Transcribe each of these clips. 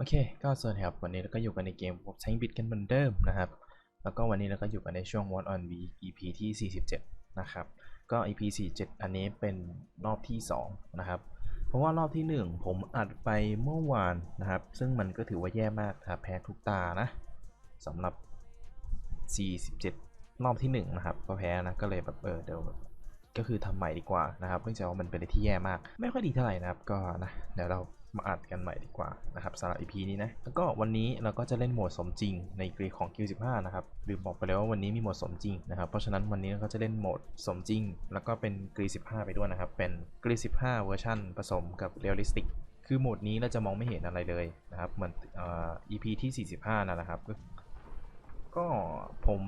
โอเค ก็สวัสดีครับ วันนี้เราก็อยู่กันในเกมผมใช้บิตกันเหมือนเดิมนะครับ แล้วก็วันนี้เราก็อยู่กันในช่วง What on V EP ที่ 47 นะครับ ก็ EP 47 อันนี้เป็นรอบที่ 2 นะครับ เพราะว่ารอบที่ 1 ผมอัดไปเมื่อวานนะครับ ซึ่งมันก็ถือว่าแย่มากครับแพ้ทุกตานะสำหรับ 47 รอบที่ 1 นะครับ ก็แพ้นะ ก็เลยแบบเออเดี๋ยวก็คือทำใหม่ดีกว่านะครับ เนื่องจากว่ามันเป็นอะไรที่แย่มาก ไม่ค่อยดีเท่าไหร่นะครับ ก็นะ เดี๋ยวเรา มาอัดกันใหม่ดีกว่านะครับสำหรับ EP นี้นะ แล้วก็วันนี้เราก็จะเล่นโหมดสมจริงในเกรดของ Q15 นะครับลืมบอกไปแล้วว่าวันนี้มีโหมดสมจริงนะครับเพราะฉะนั้นวันนี้เราก็จะเล่นโหมดสมจริง แล้วก็เป็นเกรด15 ไปด้วยนะครับ เป็นเกรด15 เวอร์ชันผสมกับเรียลลิสติกคือโหมดนี้เราจะมองไม่เห็นอะไรเลยนะครับเหมือนเอ่อ EP ที่ 45นั่นแหละครับก็ก็ผม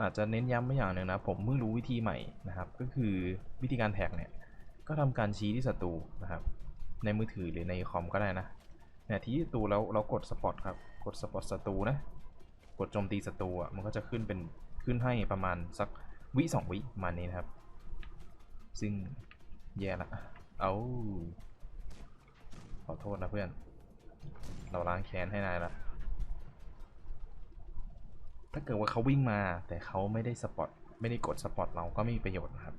อาจจะเน้นย้ำไม่อย่างหนึ่งนะ ผมเพิ่งรู้วิธีใหม่นะครับ ก็คือวิธีการแท็กเนี่ย ก็ทำการชี้ที่ศัตรูนะครับ ในมือถือหรือในคอมก็ได้นะเนี่ยที่ศัตรูแล้วเรากดสปอตครับ กดสปอตศัตรูนะ กดโจมตีศัตรูอะมันก็จะขึ้นเป็นขึ้นให้ประมาณสักวิสองวิประมาณนี้นะครับ ซึ่งแย่ละเอาขอโทษนะเพื่อน เราล้างแค้นให้นายละถ้าเกิดว่าเขาวิ่งมาแต่เขาไม่ได้สปอตไม่ได้กดสปอตเราก็ไม่มีประโยชน์นะครับ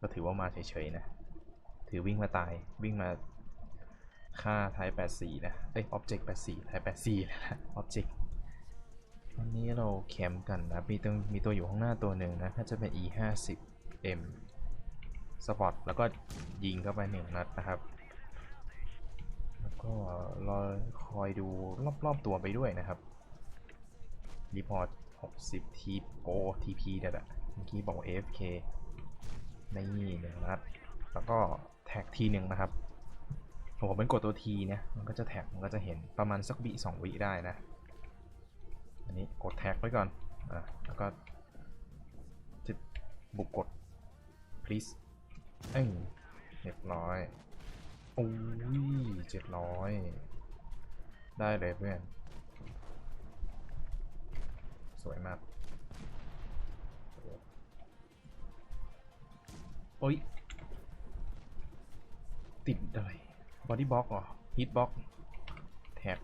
ก็ถือว่ามาเฉยๆนะ ถือวิ่งมาตายวิ่งมาฆ่าไทป์84 นะ เอ้ย Object 84 Type 84 นะ Object วันนี้เราแคมป์กันนะ มีตัวมีตัวอยู่ข้างหน้าตัวหนึ่งนะ ถ้าจะเป็น E 50 M สปอตแล้วก็ยิงเข้าไปหนึ่งนัดนะครับ แล้วก็รอคอยดูรอบๆตัวไปด้วยนะครับ รีพอร์ต 60 T O TP เด็ดอะเมื่อกี้บอก AFK นี่หนึ่งนัด แล้วก็ ท็กทีหนึ่งนะครับผมเป็นกดตัวทีเนี่ยมันก็จะแท็กมันก็จะเห็นประมาณสักวิสองวิได้นะ อันนี้กดแท็กไว้ก่อนอะแล้วก็จะบุกกด please เอ้ยเรียบร้อยโอ้ยเจ็ดร้อยได้เลยเพื่อน สวยมากโอ้ย ติดอะไรบอดี้บล็อกเหรอฮิตบล็อกแท็ก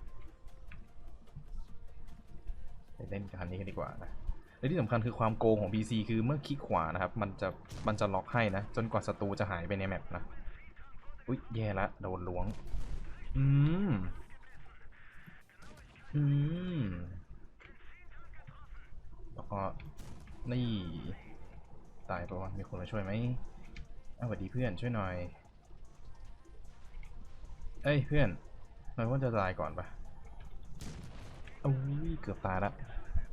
ไปเล่นกันนี้กันดีกว่านะและที่สำคัญคือความโกงของ PC คือเมื่อคลิกขวานะครับ มันจะมันจะล็อกให้นะ จนกว่าศัตรูจะหายไปในแมปนะอุ๊ยแย่ละโดนล้วง อืม อืม แล้วก็นี่ ตายปะวะมีคนมาช่วยไหมอ้าสวัสดีเพื่อนช่วยหน่อย เอ้ยเพื่อนหน่อยว่าจะตายก่อนปะโอ้ยเกือบตายละ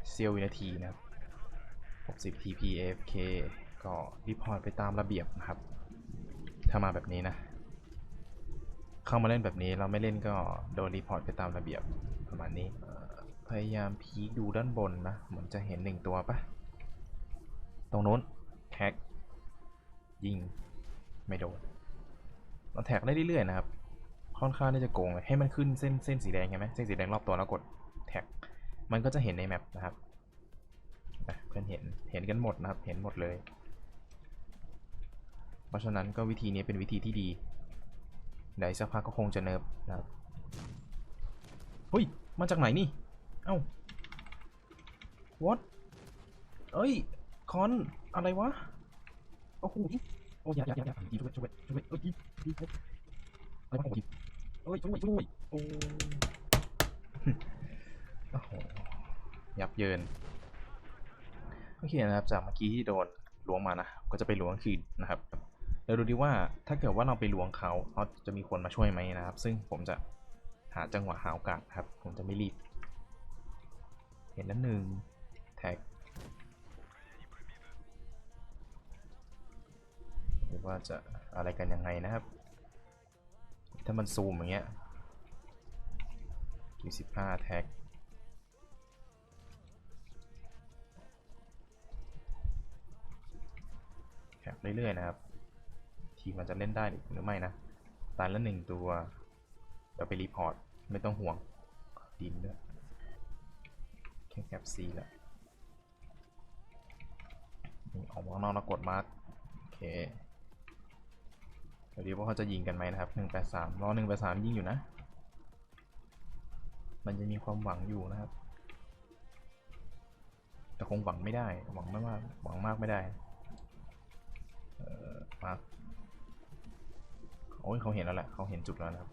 เซียววินาทีนะครับ 60 TP AFK ก็รีพอร์ตไปตามระเบียบนะครับ ถ้ามาแบบนี้นะ เข้ามาเล่นแบบนี้เราไม่เล่นก็โดนรีพอร์ตไปตามระเบียบประมาณนี้ พยายามพีคดูด้านบนนะเหมือนจะเห็นหนึ่งตัวปะตรงนู้นแท็กยิง ไม่โดนเราแท็กได้เรื่อยๆนะครับ ค่อนข้างที่จะโกงเลยให้มันขึ้นเส้นเส้นสีแดงใช่ไหมเส้นสีแดงรอบตัวแล้วกดแท็กมันก็จะเห็นในแมปนะครับเพื่อนเห็นเห็นกันหมดนะครับ เห็นหมดเลย เพราะฉะนั้นก็วิธีนี้เป็นวิธีที่ดีเดี๋ยวสักพักก็คงจะเนิร์ฟนะครับเฮ้ยมาจากไหนนี่ เอ้า what เอ้ย คอน อะไรวะ โอ้โหโอ้ยอย่าอย่าอย่าอย่าช่วยช่วยช่วยเอ้ยดีดีช่วยอะไรวะโอ้ย เอ้ยช่วยช่วยโอ้โหยับเยินโอเคนะครับจากเมื่อกี้ที่โดนล้วงมานะก็จะไปล้วงคืนนะครับแล้วดูดีว่าถ้าเกิดว่าเราไปล้วงเขาเขาจะมีคนมาช่วยไหมนะครับ ซึ่งผมจะหาจังหวะหาโอกาสครับ ผมจะไม่รีบ เห็นนั้นหนึ่งแท็กหรือว่าจะอะไรกันยังไงนะครับ ถ้ามันซูมอย่างเงี้ยกี่สิบห้าแท็กแท็กเรื่อยๆนะครับ ทีมมันจะเล่นได้หรือไม่นะ ตายละหนึ่งตัว เดี๋ยวไปรีพอร์ต ไม่ต้องห่วง ดินด้วยแค่แคปซีละออกมาข้างนอกแล้วกดมาร์กโอเค ดี๋ยวดูว่าเขาจะยิงกันไหมนะครับ183รอ183ยิงอยู่นะ มันจะมีความหวังอยู่นะครับ แต่คงหวังไม่ได้ หวังไม่มาก หวังมากไม่ได้เออมาโอ้ยเขาเห็นแล้วแหละเขาเห็นจุดแล้วนะครับ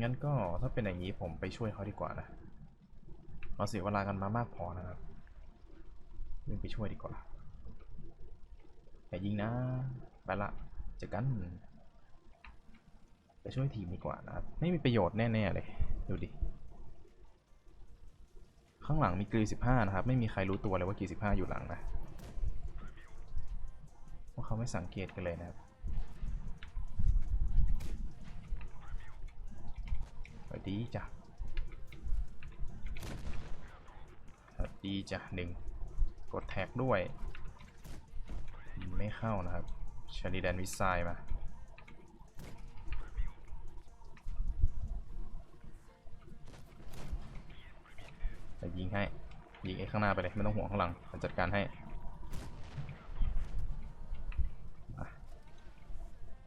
งั้นก็ถ้าเป็นอย่างนี้ผมไปช่วยเขาดีกว่านะเราเสียเวลากันมามากพอนะครับวิ่งไปช่วยดีกว่าอย่ายิงนะ ไปละ จอกันไปช่วยทีมดีกว่านะครับ ไม่มีประโยชน์แน่ ๆ เลย ดูดิ ข้างหลังมีกรีสิบห้านะครับ ไม่มีใครรู้ตัวเลยว่ากรีสิบห้าอยู่หลังนะว่าเขาไม่สังเกตกันเลยนะครับสวัสดีจ้ะสวัสดีจ้ะหนึ่งกดแท็กด้วย ไม่เข้านะครับ ชาลีแดนวิสไซมาแต่ยิงให้ ยิงไอ้ข้างหน้าไปเลย ไม่ต้องห่วงข้างหลังมันจัดการให้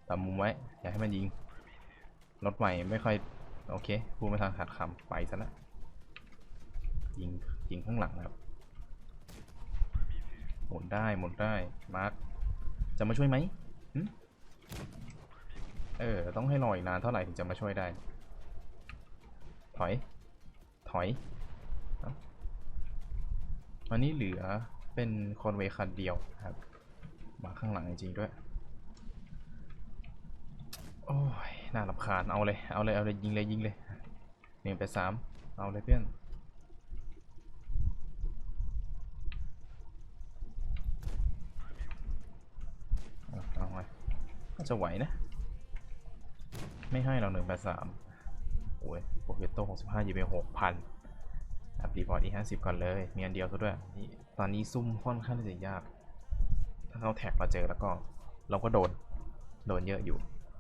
ตามมุมไว้ อย่าให้มันยิง รถใหม่ไม่ค่อย โอเคพูดไม่ทันขาดคำไปซะละยิง ยิงข้างหลังนะครับ หมุนได้ หมุนได้ มาร์ค จะมาช่วยไหม เออ ต้องให้รออีกนานเท่าไหร่ถึงจะมาช่วยได้ ถอย ถอยอันนี้เหลือเป็นคอนเวย์คันเดียวครับ มาข้างหลังจริงด้วย โอ้ย น่ารำคาญ เอาเลย เอาเลย เอาเลย ยิงเลย ยิงเลยหนึ่งไปสาม เอาเลยเพื่อน เอาเอาไว้ก็ จะไหวนะ ไม่ให้เราหนึ่งแปดสามโอ้ยโปเฟตโต้หกสิบห้ายิงไปหกพันอัพดีพอร์ตอีห้าสิบก่อนเลย มีอันเดียวซะด้วยนี่ตอนนี้ซุ่มค่อนข้างที่จะยาก ถ้าเขาแท็กเราเจอแล้วก็ เราก็โดน โดนเยอะอยู่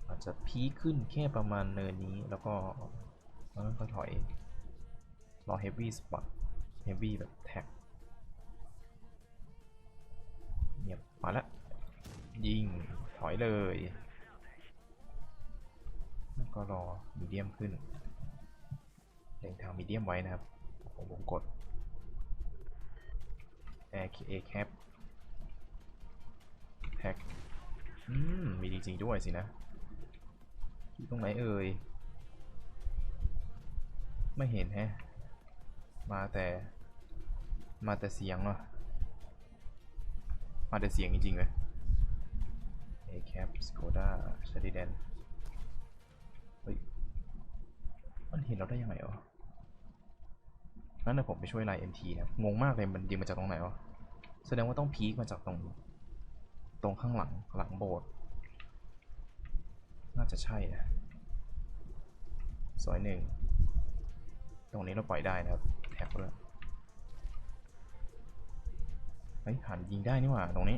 อาจจะพีขึ้นแค่ประมาณเนินนี้แล้วก็แล้วก็ถอย รอเฮฟวี่สปอตเฮฟวี่แบบแท็กเงียบมาแล้วยิง อยเลยแล้วก็รอมีเดียมขึ้นเล็งทางมีเดียมไว้นะครับผมวงกด Air A cap แท็กอืม มีจริงๆด้วยสินะอยู่ตรงไหนเอ่ย ไม่เห็นแฮะ มาแต่ มาแต่เสียงเนาะมาแต่เสียงจริงๆเลย A cap Skoda s h a d i d a n เฮ้ย มันเห็นเราได้ยังไงวะงั้นเดี๋ยวผมไปช่วยไลน์ MT นะงงมากเลยมันยิงมาจากตรงไหนวะ แสดงว่าต้องพีคมาจากตรง ตรงข้างหลังหลังโบสถ์น่าจะใช่นะซอยหนึ่ง ตรงนี้เราปล่อยได้นะครับ แท็กเลยเฮ้ยหันยิงได้นี่หว่าตรงนี้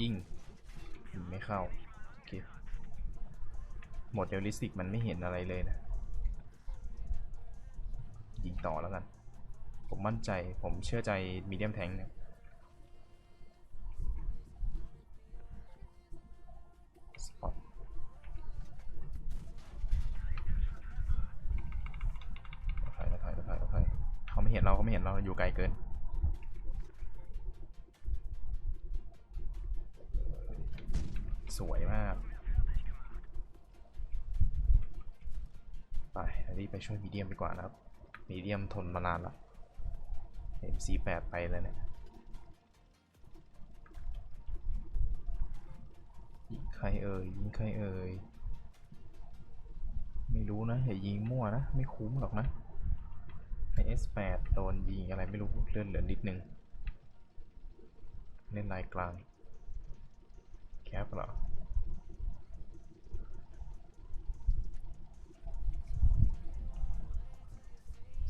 ยิงยิงไม่เข้าโอเคหมดเดลิสติกมันไม่เห็นอะไรเลยนะ ยิงต่อแล้วกัน ผมมั่นใจผมเชื่อใจมีเดียมแทงเนี่ยสปอตถอยถอยถอยถอยเขาไม่เห็นเราเขาไม่เห็นเราอยู่ไกลเกิน สวยมาก ไปรีบ ไปช่วยมีเดียมดีกว่านะครับมีเดียมทนมานานละ MC8 ไปแล้วเนี่ยยิงใครเอ่ยยิงใครเอ่ยไม่รู้นะอย่ายิงมั่วนะ ไม่คุ้มหรอกนะไอ S8 โดนยิงอะไรไม่รู้เลื่อนเหลือนิดนึงเล่นลายกลางแคปเหรอ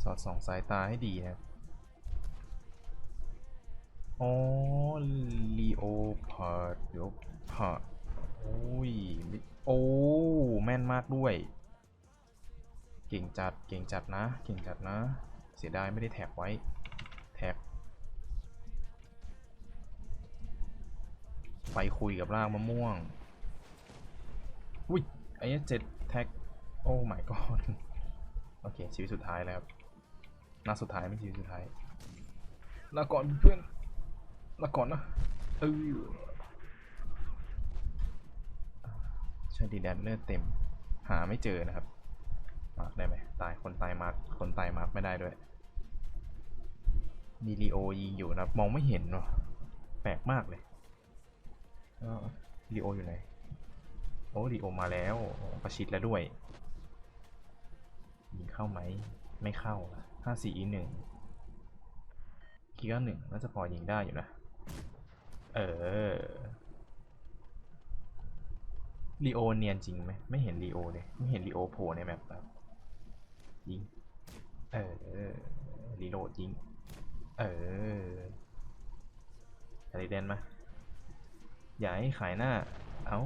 สอดส่องสายตาให้ดีนะอ๋อลีโอพาร์ดเดี๋ยวพาร์ดโอ้ย โอ้ แม่นมากด้วย เก่งจัด เก่งจัดนะ เก่งจัดนะ เสียดายไม่ได้แท็กไว้ แท็ก ไปคุยกับรากมะม่วง อุ้ยไอ้เจ็ดแท็ก โอ้ my god โอเค ชีวิตสุดท้ายแล้วครับ นัดสุดท้ายไม่ชีสุดท้ายลาก่อนเพื่อนลาก่อนนะเออใช่ดีแดนเลือดเต็ม หาไม่เจอนะครับ มาร์กได้ไหมตายคนตายมาร์กคนตายมาร์กไม่ได้ด้วยมีลีโอยิงอยู่นะมองไม่เห็นว่ะแปลกมากเลยลีโออยู่ไหนโอ้ลีโอมาแล้วประชิดแล้วด้วยยิงเข้าไหมไม่เข้า ห้าสี่หนึ่งคีก็หนึ่งน่าจะพอยิงได้อยู่นะ เออลีโอเนียนจริงไหมไม่เห็นลีโอเลยไม่เห็นลีโอโผล่ในแมปแบบยิง เออรีโหลดยิง เอออะไรเดนมาอย่าให้ขายหน้า เอ้า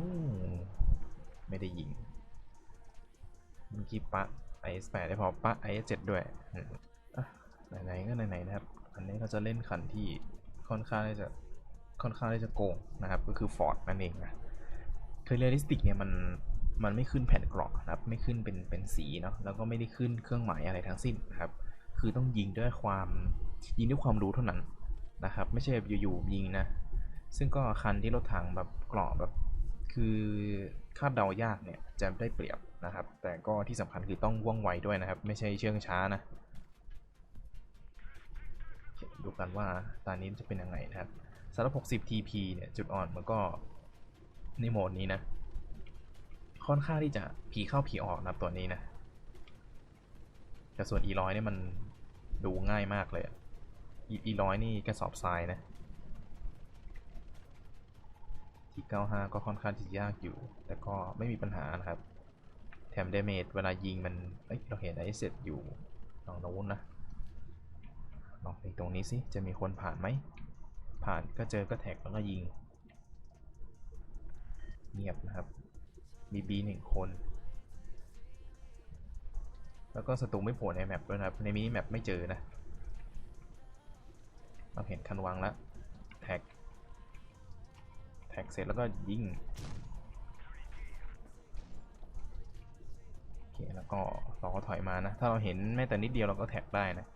ไม่ได้ยิงเมื่อกี้ปะ IS8 ได้พอปะ IS7 ด้วยไหนๆก็ไหนๆนะครับ อันนี้เราจะเล่นคันที่ค่อนข้างที่จะค่อนข้างที่จะโกงนะครับ ก็คือ Ford นั่นเองนะคือเรียลลิสติกเนี่ยมันมันไม่ขึ้นแผ่นกรอกนะครับ ไม่ขึ้นเป็นเป็นสีเนาะแล้วก็ไม่ได้ขึ้นเครื่องหมายอะไรทั้งสิ้นนะครับ คือต้องยิงด้วยความยิงด้วยความรู้เท่านั้นนะครับ ไม่ใช่แบบอยู่ๆยิงนะ ซึ่งก็คันที่รถถังแบบกรอบแบบ คือคาดเดายากเนี่ยจะได้เปรียบ นะครับ แต่ก็ที่สำคัญคือต้องว่องไวด้วยนะครับ ไม่ใช่เชื่องช้านะ ดูกันว่าตอนนี้จะเป็นยังไงนะครับสำหรับ 60 TP เนี่ย จุดอ่อนมันก็ในโหมดนี้นะ ค่อนข้างที่จะผีเข้าผีออกนะตัวนี้นะ แต่ส่วน E100 เนี่ยมันดูง่ายมากเลยอะ E100 นี่กระสอบทรายนะที95 ก็ค่อนข้างที่จะยากอยู่ แต่ก็ไม่มีปัญหานะครับ แถมเดเมจเวลายิงมันเอ้ยเราเห็นไอเสร็จอยู่ลองโน้นนะลองไปตรงนี้สิจะมีคนผ่านไหมผ่านก็เจอก็แท็กแล้วก็ยิง เงียบนะครับมีบีหนึ่งคน แล้วก็ศัตรูไม่โผล่ในแมปด้วยนะครับในมินิแมปไม่เจอนะเราเห็นคันวางแล้วแท็กแท็กเสร็จแล้วก็ยิง โอ เคแล้วก็เราก็ถอยมานะ ถ้าเราเห็นแม้แต่นิดเดียวเราก็แท็กได้นะ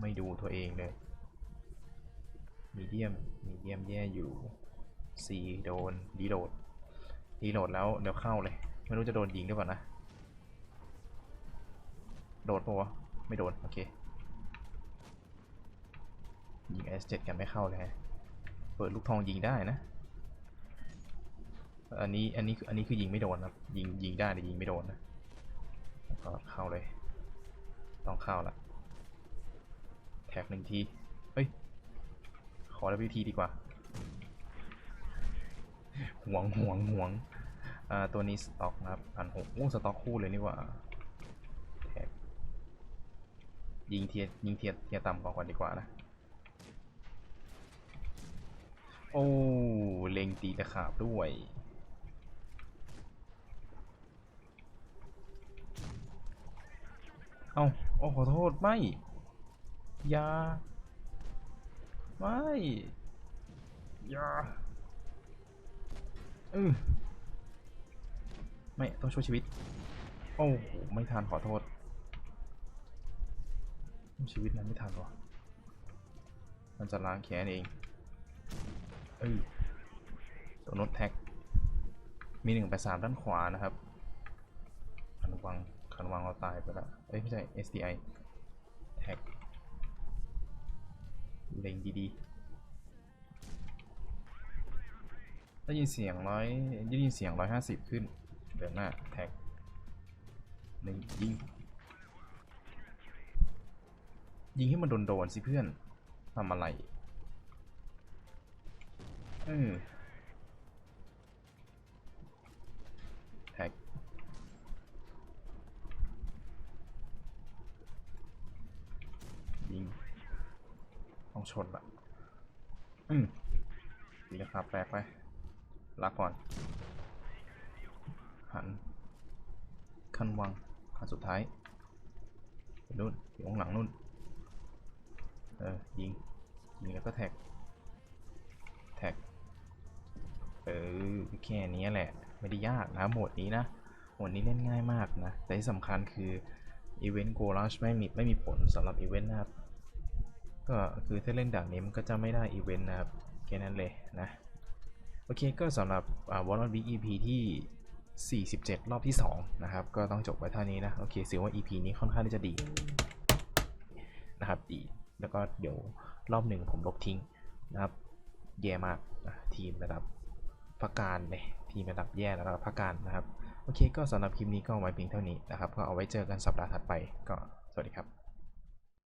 ไม่ดูตัวเองเลย มีเดียม มีเดียมแย่อยู่ C โดนรีโหลดรีโหลดแล้วเดี๋ยวเข้าเลย ไม่รู้จะโดนยิงหรือเปล่านะ โดนปะวะ ไม่โดน โอเค ยิง S7 กันไม่เข้าเลย เปิดลูกทองยิงได้นะ อันนี้อันนี้คืออันนี้คือยิงไม่โดนครับยิงยิงได้แต่ยิงไม่โดนนะก็เข้าเลย ต้องเข้าละแท็กหนึ่งทีเฮ้ยขอ WT ดีกว่าห่วงห่วงห่วงอ่าตัวนี้สต็อกนะครับพันหกโอ้สต็อกคู่เลยนี่ว่าแท็กยิงเทียยิงเทียเทียต่ำก่อนก่อนดีกว่านะโอ้ เล็งตีตะขาบด้วย เอาโอ้ขอโทษ ไม่อย่าไม่อย่าเออไม่ ต้องช่วยชีวิต โอ้โห ไม่ทันขอโทษ ชีวิตนั้นไม่ทันวะมันจะล้างแค้นเอง เออตัวโน้ตแท็ก มีหนึ่งไปสามด้านขวานะครับคันวัง คันวังเราตายไปแล้วเอ้ยไม่ใช่ SDI แท็กเล็งดีๆ ได้ยินเสียงร้อยได้ยินเสียงร้อยห้าสิบขึ้น เดินหน้าแท็กหนึ่งยิง ยิงให้มันโดนๆสิเพื่อนทำอะไร เออ ยิงต้องชนละอืมดีนะครับแปลกไปลาก่อน หันคันวังคันสุดท้ายไปนู่นอยู่ข้างหลังนู่น เออ ยิง ยิงแล้วก็แท็ก เออ แค่นี้แหละ ไม่ได้ยากนะ โหมดนี้นะ โหมดนี้เล่นง่ายมากนะ แต่ที่สำคัญคือ อีเวนต์โกลัชไม่มีไม่มีผลสำหรับอีเวนต์นะครับ ก็คือถ้าเล่นด่านนี้มันก็จะไม่ได้อีเวนต์นะครับแค่นั้นเลยนะ โอเคก็สำหรับวอลล์วิก EP ที่ 47 รอบที่ 2 นะครับ ก็ต้องจบไว้เท่านี้นะ โอเคถือว่า EP นี้ค่อนข้างที่จะดี นะครับดี แล้วก็เดี๋ยวรอบหนึ่งผมลบทิ้งนะครับ แย่มากนะทีมระดับพักการเลยทีมระดับแย่ระดับพักการนะครับ โอเคก็สำหรับคลิปนี้ก็ไว้เพียงเท่านี้นะครับ ก็เอาไว้เจอกันสัปดาห์ถัดไปก็สวัสดีครับ